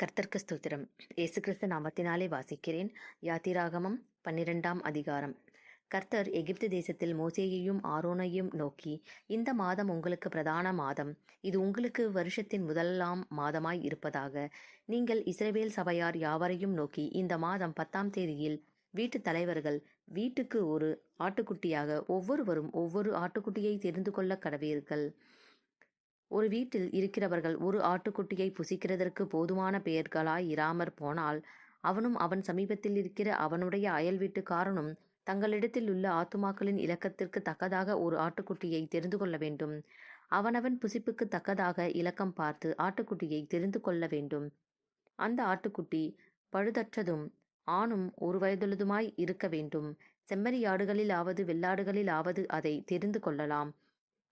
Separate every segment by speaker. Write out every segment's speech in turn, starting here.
Speaker 1: கர்த்தர்க்கு ஸ்தோத்திரம். இயேசு கிறிஸ்து நாமத்தினாலே வாசிக்கிறேன். யாத்திராகமம் பன்னிரெண்டாம் அதிகாரம். கர்த்தர் எகிப்து தேசத்தில் மோசேயையும் ஆரோனையும் நோக்கி இந்த மாதம் உங்களுக்கு பிரதான மாதம். இது உங்களுக்கு வருஷத்தின் முதலாம் மாதமாய் இருப்பதாக. நீங்கள் இஸ்ரேவேல் சபையார் யாவரையும் நோக்கி இந்த மாதம் பத்தாம் தேதியில் வீட்டு தலைவர்கள் வீட்டுக்கு ஒரு ஆட்டுக்குட்டியாக ஒவ்வொருவரும் ஒவ்வொரு ஆட்டுக்குட்டியை தெரிந்து கொள்ள கடவீர்கள். ஒரு வீட்டில் இருக்கிறவர்கள் ஒரு ஆட்டுக்குட்டியை புசிக்கிறதற்கு போதுமான பெயர்களாய் இராமற் போனால் அவனும் அவன் சமீபத்தில் இருக்கிற அவனுடைய அயல் வீட்டுக்காரனும் தங்களிடத்தில் உள்ள ஆத்துமாக்களின் இலக்கத்திற்கு தக்கதாக ஒரு ஆட்டுக்குட்டியை தெரிந்து கொள்ள வேண்டும். அவனவன் புசிப்புக்கு தக்கதாக இலக்கம் பார்த்து ஆட்டுக்குட்டியை தெரிந்து கொள்ள வேண்டும். அந்த ஆட்டுக்குட்டி பழுதற்றதும் ஆணும் ஒரு வயதுள்ளதுமாய் இருக்க வேண்டும். செம்மறியாடுகளிலாவது வெள்ளாடுகளிலாவது அதை தெரிந்து கொள்ளலாம்.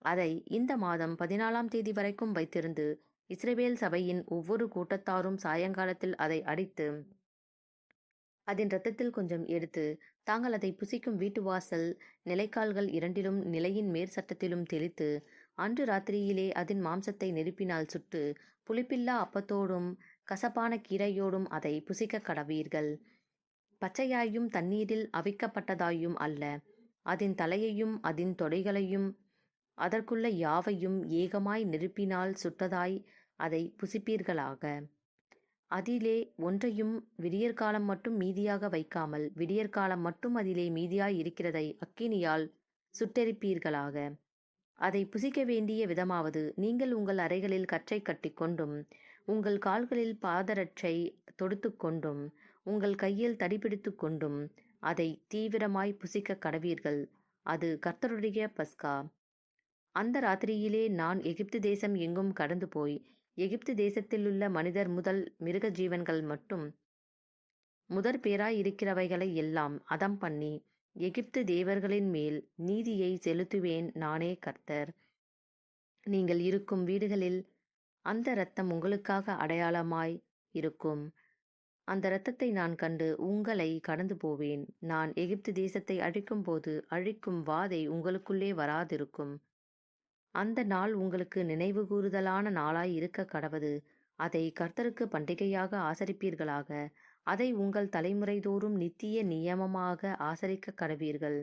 Speaker 1: அதை இந்த மாதம் பதினாலாம் தேதி வரைக்கும் வைத்திருந்து இஸ்ரேபேல் சபையின் ஒவ்வொரு கூட்டத்தாரும் சாயங்காலத்தில் அதை அடித்து அதன் இரத்தத்தில் கொஞ்சம் எடுத்து தாங்கள் அதை புசிக்கும் வீட்டு வாசல் நிலைக்கால்கள் இரண்டிலும் நிலையின் மேற்சட்டத்திலும் தெளித்து அன்று ராத்திரியிலே அதன் மாம்சத்தை நெருப்பினால் சுட்டு புளிப்பில்லா அப்பத்தோடும் கசப்பான கீரையோடும் அதை புசிக்க கடவீர்கள். பச்சையாயும் தண்ணீரில் அவிக்கப்பட்டதாயும் அல்ல. அதன் தலையையும் அதன் தொடைகளையும் அதற்குள்ள யாவையும் ஏகமாய் நெருப்பினால் சுட்டதாய் அதை புசிப்பீர்களாக. அதிலே ஒன்றையும் விடியற்காலம் மட்டும் மீதியாக வைக்காமல் விடியற்காலம் மட்டும் அதிலே மீதியாய் இருக்கிறதை அக்கினியால் சுட்டெரிப்பீர்களாக. அதை புசிக்க வேண்டிய விதமாவது நீங்கள் உங்கள் அறைகளில் கற்றை கட்டிக்கொண்டும் உங்கள் கால்களில் பாதரட்சை தொடுத்து கொண்டும் உங்கள் கையில் தடிபிடித்து கொண்டும் அதை தீவிரமாய் புசிக்க கடவீர்கள். அது கர்த்தருடைய பஸ்கா. அந்த ராத்திரியிலே நான் எகிப்து தேசம் எங்கும் கடந்து போய் எகிப்து தேசத்திலுள்ள மனிதர் முதல் மிருக ஜீவன்கள் மட்டும் முதற் பேராயிருக்கிறவைகளை எல்லாம் அதம் பண்ணி எகிப்து தேவர்களின் மேல் நீதியை செலுத்துவேன் நானே கர்த்தர். நீங்கள் இருக்கும் வீடுகளில் அந்த இரத்தம் உங்களுக்காக அடையாளமாய் இருக்கும். அந்த இரத்தத்தை நான் கண்டு உங்களை கடந்து போவேன். நான் எகிப்து தேசத்தை அழிக்கும் போது அழிக்கும் வாதை உங்களுக்குள்ளே வராதிருக்கும். அந்த நாள் உங்களுக்கு நினைவு கூறுதலான நாளாய் இருக்க கடவது. அதை கர்த்தருக்கு பண்டிகையாக ஆசரிப்பீர்களாக. அதை உங்கள் தலைமுறைதோறும் நித்திய நியமமாக ஆசரிக்க கடவீர்கள்.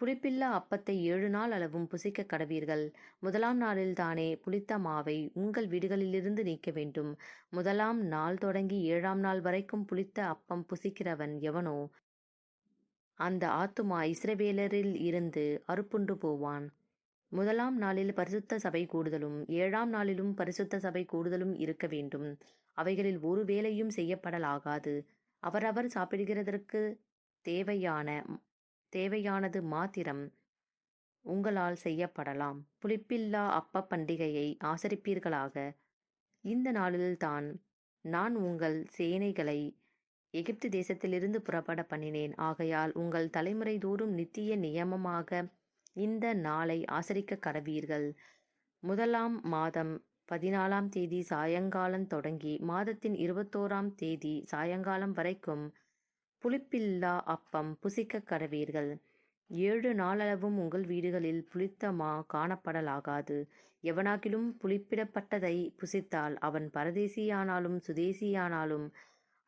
Speaker 1: புளிப்பில்லா அப்பத்தை ஏழு நாள் அளவும் புசிக்க கடவீர்கள். முதலாம் நாளில் தானே புளித்த மாவை உங்கள் வீடுகளிலிருந்து நீக்க வேண்டும். முதலாம் நாள் தொடங்கி ஏழாம் நாள் வரைக்கும் புளித்த அப்பம் புசிக்கிறவன் எவனோ? அந்த ஆத்துமா இஸ்ரவேலரில் இருந்து அறுப்புண்டு போவான். முதலாம் நாளில் பரிசுத்த சபை கூடுதலும் ஏழாம் நாளிலும் பரிசுத்த சபை கூடுதலும் இருக்க வேண்டும். அவைகளில் ஒரு வேலையும் செய்யப்படலாகாது. அவரவர் சாப்பிடுகிறதற்கு தேவையான தேவையானது மாத்திரம் உங்களால் செய்யப்படலாம். புளிப்பில்லா அப்ப பண்டிகையை ஆசரிப்பீர்களாக. இந்த நாளில்தான் நான் உங்கள் சேனைகளை எகிப்து தேசத்திலிருந்து புறப்பட பண்ணினேன். ஆகையால் உங்கள் தலைமுறை தோறும் நித்திய நியமமாக இந்த நாளை ஆசரிக்க கடவீர்கள். முதலாம் மாதம் பதினாலாம் தேதி சாயங்காலம் தொடங்கி மாதத்தின் இருபத்தோராம் தேதி சாயங்காலம் வரைக்கும் புளிப்பில்லா அப்பம் புசிக்க கடவீர்கள். ஏழு நாளளவும் உங்கள் வீடுகளில் புளித்த மா காணப்படலாகாது. எவனாகிலும் புளிப்பிடப்பட்டதை புசித்தால் அவன் பரதேசியானாலும் சுதேசியானாலும்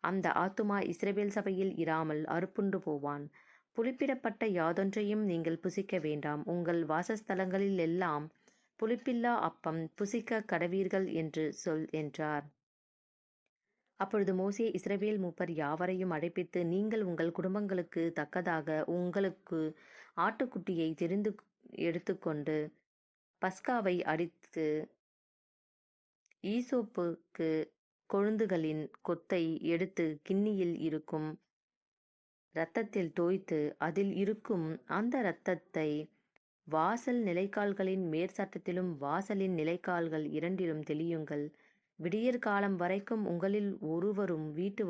Speaker 1: அந்த ஆத்துமா இஸ்ரவேல் சபையில் இராமல் அறுப்புண்டு போவான். புளிப்பிடப்பட்ட யாதொன்றையும் நீங்கள் புசிக்க வேண்டாம். உங்கள் வாசஸ்தலங்களில் எல்லாம் புளிப்பில்லா அப்பம் புசிக்க கடவீர்கள் என்று சொல் என்றார். அப்பொழுது மோசே இஸ்ரவேல் மூப்பர் யாவரையும் அழைப்பித்து நீங்கள் உங்கள் குடும்பங்களுக்கு தக்கதாக உங்களுக்கு ஆட்டுக்குட்டியை தெரிந்து எடுத்துக்கொண்டு பஸ்காவை அடித்து ஈசோப்புக்கு கொழுந்துகளின் கொத்தை எடுத்து கிண்ணியில் இருக்கும் இரத்தத்தில் தோய்த்து அதில் இருக்கும் அந்த இரத்தத்தை வாசல் நிலைக்கால்களின் மேற்சட்டத்திலும் வாசலின் நிலைக்கால்கள் இரண்டிலும் தெளியுங்கள். விடியற் காலம் வரைக்கும் உங்களில் ஒருவரும் வீட்டு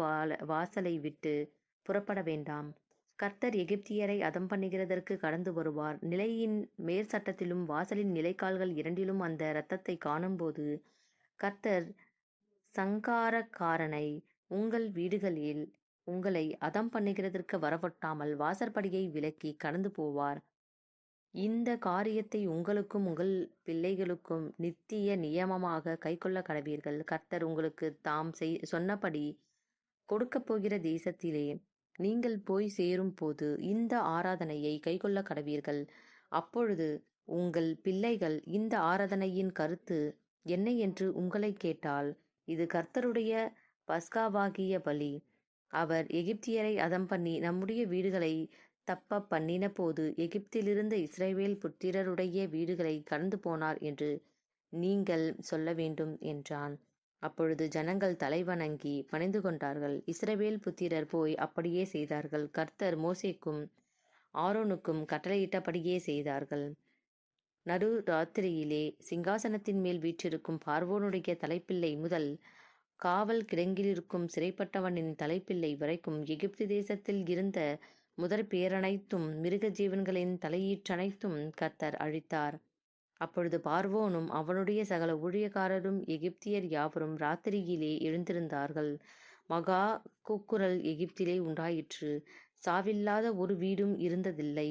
Speaker 1: வாசலை விட்டு புறப்பட வேண்டாம். கர்த்தர் எகிப்தியரை அதம் பண்ணுகிறதற்கு கடந்து வருவார். நிலையின் மேற்சட்டத்திலும் வாசலின் நிலைக்கால்கள் இரண்டிலும் அந்த இரத்தத்தை காணும்போது கர்த்தர் சங்காரக்காரனை உங்கள் வீடுகளில் உங்களை அதம் பண்ணுகிறதற்கு வரவொட்டாமல் வாசற்படியை விலக்கி கடந்து போவார். இந்த காரியத்தை உங்களுக்கும் உங்கள் பிள்ளைகளுக்கும் நித்திய நியமமாக கைக்கொள்ள கடவீர்கள். கர்த்தர் உங்களுக்கு தாம் செய் சொன்னபடி கொடுக்கப் போகிற தேசத்திலே நீங்கள் போய் சேரும் போது இந்த ஆராதனையை கைக்கொள்ள கடவீர்கள். அப்பொழுது உங்கள் பிள்ளைகள் இந்த ஆராதனையின் கருத்து என்ன என்று உங்களை கேட்டால் இது கர்த்தருடைய பஸ்காவாகிய பலி. அவர் எகிப்தியரை அதம் பண்ணி நம்முடைய வீடுகளை தப்ப பண்ணின போது எகிப்திலிருந்த இஸ்ரேவேல் புத்திரருடைய வீடுகளை கடந்து போனார் என்று நீங்கள் சொல்ல வேண்டும் என்றான். அப்பொழுது ஜனங்கள் தலைவணங்கி பணிந்து கொண்டார்கள். இஸ்ரவேல் புத்திரர் போய் அப்படியே செய்தார்கள். கர்த்தர் மோசேக்கும் ஆரோனுக்கும் கட்டளையிட்டபடியே செய்தார்கள். நடு ராத்திரியிலே சிங்காசனத்தின் மேல் வீற்றிருக்கும் பார்வோனுடைய தலைப்பிள்ளை முதல் காவல் கிடங்கிலிருக்கும் சிறைப்பட்டவனின் தலைப்பிள்ளை வரைக்கும் எகிப்து தேசத்தில் இருந்த முதற் பேரனைத்தும் மிருக ஜீவன்களின் தலையீற்றனைத்தும் கத்தர் அழித்தார். அப்பொழுது பார்வோனும் அவனுடைய சகல ஊழியக்காரரும் எகிப்தியர் யாவரும் ராத்திரியிலே எழுந்திருந்தார்கள். மகா கூக்குரல் எகிப்திலே உண்டாயிற்று. சாவில்லாத ஒரு வீடும் இருந்ததில்லை.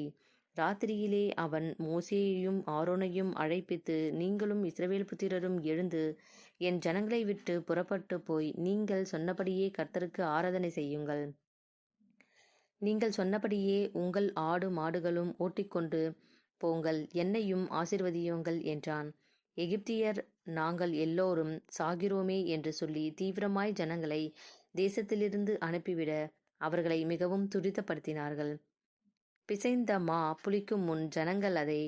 Speaker 1: ராத்திரியிலே அவன் மோசேயையும் ஆரோனையும் அழைப்பித்து நீங்களும் இஸ்ரவேல் புத்திரரும் எழுந்து என் ஜனங்களை விட்டு புறப்பட்டு போய் நீங்கள் சொன்னபடியே கர்த்தருக்கு ஆராதனை செய்யுங்கள். நீங்கள் சொன்னபடியே உங்கள் ஆடு மாடுகளும் ஓட்டிக்கொண்டு போங்கள். என்னையும் ஆசிர்வதியுங்கள் என்றான். எகிப்தியர் நாங்கள் எல்லோரும் சாகிறோமே என்று சொல்லி தீவிரமாய் ஜனங்களை தேசத்திலிருந்து அனுப்பிவிட அவர்களை மிகவும் துரிதப்படுத்தினார்கள். பிசைந்த மா புளிக்கும் முன் ஜனங்கள் அதை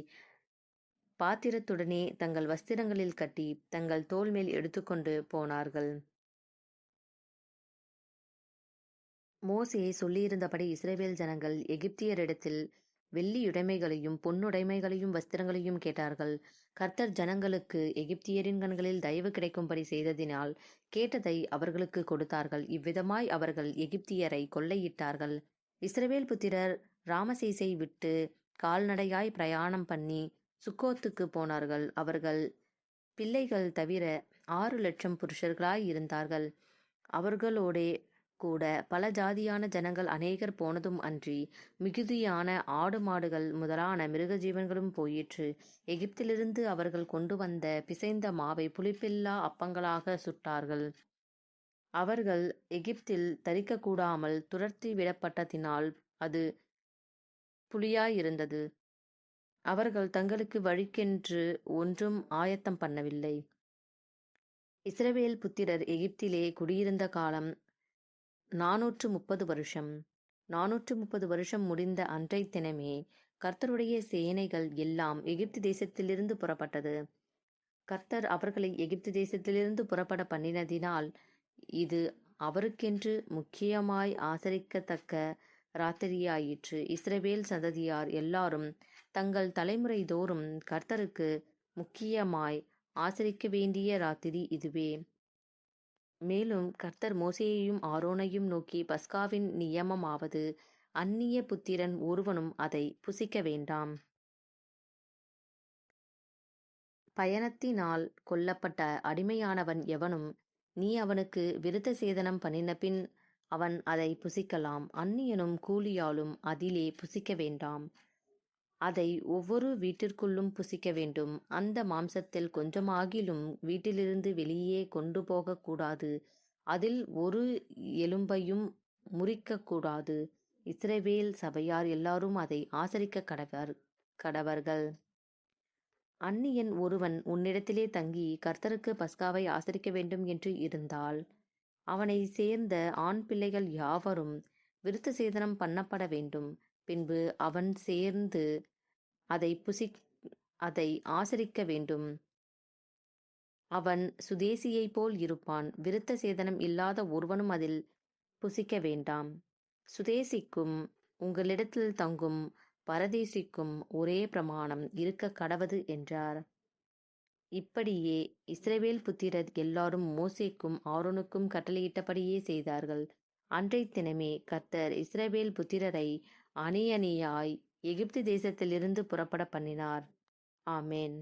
Speaker 1: பாத்திரத்துடனே தங்கள் வஸ்திரங்களில் கட்டி தங்கள் தோல் மேல் எடுத்துக்கொண்டு போனார்கள். மோசே சொல்லியிருந்தபடி இஸ்ரேவேல் ஜனங்கள் எகிப்தியரிடத்தில் வெள்ளியுடைமைகளையும் பொன்னுடைமைகளையும் வஸ்திரங்களையும் கேட்டார்கள். கர்த்தர் ஜனங்களுக்கு எகிப்தியரின் கண்களில் தயவு கிடைக்கும்படி செய்ததினால் கேட்டதை அவர்களுக்கு கொடுத்தார்கள். இவ்விதமாய் அவர்கள் எகிப்தியரை கொள்ளையிட்டார்கள். இஸ்ரவேல் புத்திரர் ராமசேசை விட்டு கால்நடையாய் பிரயாணம் பண்ணி சுக்கோத்துக்கு போனார்கள். அவர்கள் பிள்ளைகள் தவிர ஆறு லட்சம் புருஷர்களாய் இருந்தார்கள். அவர்களோடே கூட பல ஜாதியான ஜனங்கள் அநேகர் போனதும் அன்றி மிகுதியான ஆடு மாடுகள் முதலான மிருக ஜீவன்களும் போயிற்று. எகிப்திலிருந்து அவர்கள் கொண்டு வந்த பிசைந்த மாவை புளிப்பில்லா அப்பங்களாக சுட்டார்கள். அவர்கள் எகிப்தில் தரிக்கக்கூடாமல் துரத்தி விடப்பட்டதினால் அது புலியாயிருந்தது அவர்கள் தங்களுக்கு வழிக்கென்று ஒன்றும் ஆயத்தம் பண்ணவில்லை. இஸ்ரவேல் புத்திரர் எகிப்திலே குடியிருந்த காலம் நாநூற்று முப்பது வருஷம். நாநூற்று முப்பது வருஷம் முடிந்த அன்றை தினமே கர்த்தருடைய சேனைகள் எல்லாம் எகிப்து தேசத்திலிருந்து புறப்பட்டது. கர்த்தர் அவர்களை எகிப்து தேசத்திலிருந்து புறப்பட பண்ணினதினால் இது அவருக்கென்று முக்கியமாய் ஆசரிக்கத்தக்க ராத்திரியாயிற்று. இஸ்ரவேல் சந்ததியார் எல்லாரும் தங்கள் தலைமுறை தோறும் கர்த்தருக்கு முக்கியமாய் ஆசரிக்க வேண்டிய ராத்திரி இதுவே. மேலும் கர்த்தர் மோசேயையும் ஆரோனையும் நோக்கி பஸ்காவின் நியமமாவது அந்நிய புத்திரன் ஒருவனும் அதை புசிக்க வேண்டாம். பயணத்தினால் கொல்லப்பட்ட அடிமையானவன் எவனும் நீ அவனுக்கு விருத்த சேதனம் பண்ணினபின் அவன் அதை புசிக்கலாம். அந்நியனும் கூலியாலும் அதிலே புசிக்க வேண்டாம். அதை ஒவ்வொரு வீட்டிற்குள்ளும் புசிக்க வேண்டும். அந்த மாம்சத்தில் கொஞ்சமாகிலும் வீட்டிலிருந்து வெளியே கொண்டு போகக்கூடாது. அதில் ஒரு எலும்பையும் முறிக்கக்கூடாது. இஸ்ரேவேல் சபையார் எல்லாரும் அதை ஆசரிக்க கடவர் கடவர்கள். அந்நியன் ஒருவன் உன்னிடத்திலே தங்கி கர்த்தருக்கு பஸ்காவை ஆசரிக்க வேண்டும் என்று இருந்தால் அவனை சேர்ந்த ஆண் பிள்ளைகள் யாவரும் விருத்த சேதனம் பண்ணப்பட வேண்டும். பின்பு அவன் சேர்ந்து அதை புசி அதை ஆசரிக்க வேண்டும். அவன் சுதேசியைப் போல் இருப்பான். விருத்த சேதனம் இல்லாத ஒருவனும் அதில் புசிக்க வேண்டாம். சுதேசிக்கும் உங்களிடத்தில் தங்கும் பரதேசிக்கும் ஒரே பிரமாணம் இருக்க கடவது என்றார். இப்படியே இஸ்ரேவேல் புத்திரர் எல்லாரும் மோசேக்கும் ஆரோனுக்கும் கட்டளையிட்டபடியே செய்தார்கள். அன்றை தினமே கர்த்தர் இஸ்ரேவேல் புத்திரரை அணி அணியாய் எகிப்து தேசத்திலிருந்து புறப்பட பண்ணினார். ஆமேன்.